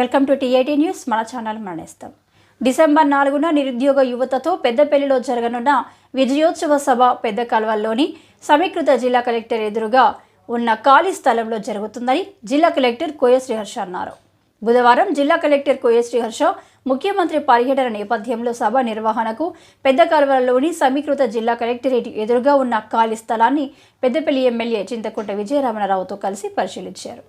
Welcome to TIT news. మన channel మరణిస్తాం. December నాలుగున నిరుద్యోగ యువతతో పెద్దపల్లిలో జరగనున్న విజయోత్సవ సభ పెద్ద కల్వల్లోని సమీకృత జిల్లా కలెక్టర్ ఎదురుగా ఉన్న ఖాళీ స్థలంలో జరుగుతుందని జిల్లా కలెక్టర్ కోయ శ్రీహర్ష అన్నారు. బుధవారం జిల్లా కలెక్టర్ కోయ శ్రీహర్ష ముఖ్యమంత్రి పర్యటన నేపథ్యంలో సభ నిర్వహణకు పెద్ద కాలువలలోని సమీకృత జిల్లా కలెక్టరేట్ ఎదురుగా ఉన్న ఖాళీ స్థలాన్ని పెద్దపల్లి ఎమ్మెల్యే చింతకుంట విజయరమణరావుతో కలిసి పరిశీలించారు.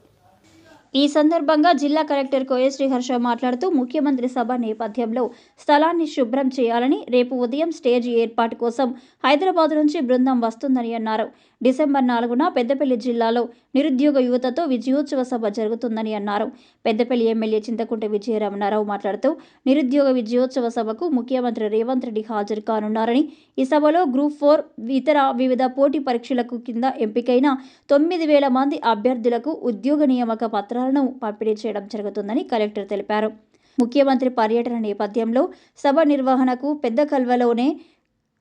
ఈ సందర్భంగా జిల్లా కలెక్టర్ కోయ శ్రీహర్ష మాట్లాడుతూ ముఖ్యమంత్రి సభ నేపథ్యంలో స్థలాన్ని శుభ్రం చేయాలని రేపు ఉదయం స్టేజ్ ఏర్పాటు కోసం హైదరాబాద్ నుంచి బృందం వస్తుందని అన్నారు. డిసెంబర్ నాలుగున పెద్దపల్లి జిల్లాలో నిరుద్యోగ యువతతో విజయోత్సవ సభ జరుగుతుందని అన్నారు. పెద్దపల్లి ఎమ్మెల్యే చింతకుంట విజయరమణారావు మాట్లాడుతూ నిరుద్యోగ విజయోత్సవ సభకు ముఖ్యమంత్రి రేవంత్ రెడ్డి హాజరు కానున్నారని ఈ సభలో గ్రూప్ ఫోర్ ఇతర వివిధ పోటీ పరీక్షలకు కింద ఎంపికైన తొమ్మిది వేల మంది అభ్యర్థులకు ఉద్యోగ నియామక పత్రాలను పంపిణీ చేయడం జరుగుతుందని కలెక్టర్ తెలిపారు. ముఖ్యమంత్రి పర్యటన నేపథ్యంలో సభ నిర్వహణకు పెద్ద కల్వలోనే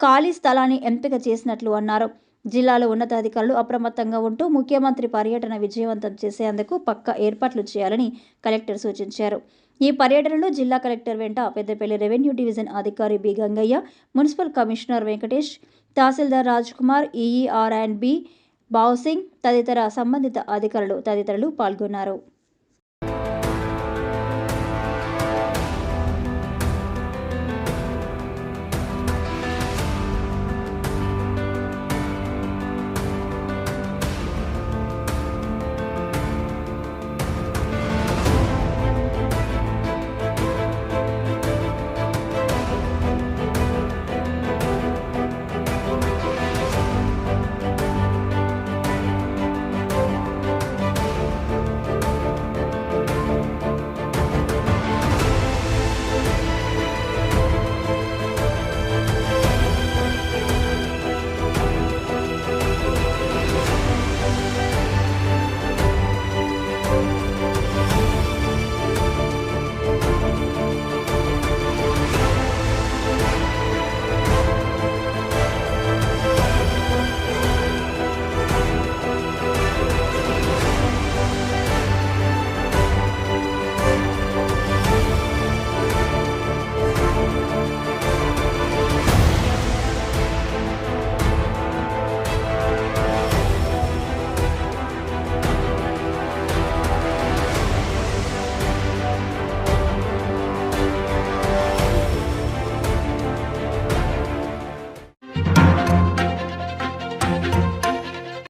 ఖాళీ స్థలాన్ని ఎంపిక చేసినట్లు అన్నారు. జిల్లాలో ఉన్నతాధికారులు అప్రమత్తంగా ఉంటూ ముఖ్యమంత్రి పర్యటన విజయవంతం చేసేందుకు పక్క ఏర్పాట్లు చేయాలని కలెక్టర్ సూచించారు. ఈ పర్యటనలో జిల్లా కలెక్టర్ వెంట పెద్దపల్లి రెవెన్యూ డివిజన్ అధికారి B Gangaiah municipal commissioner Venkatesh tahsildar Raj Kumar EER and B Bavusingh తదితర సంబంధిత అధికారులు తదితరులు పాల్గొన్నారు.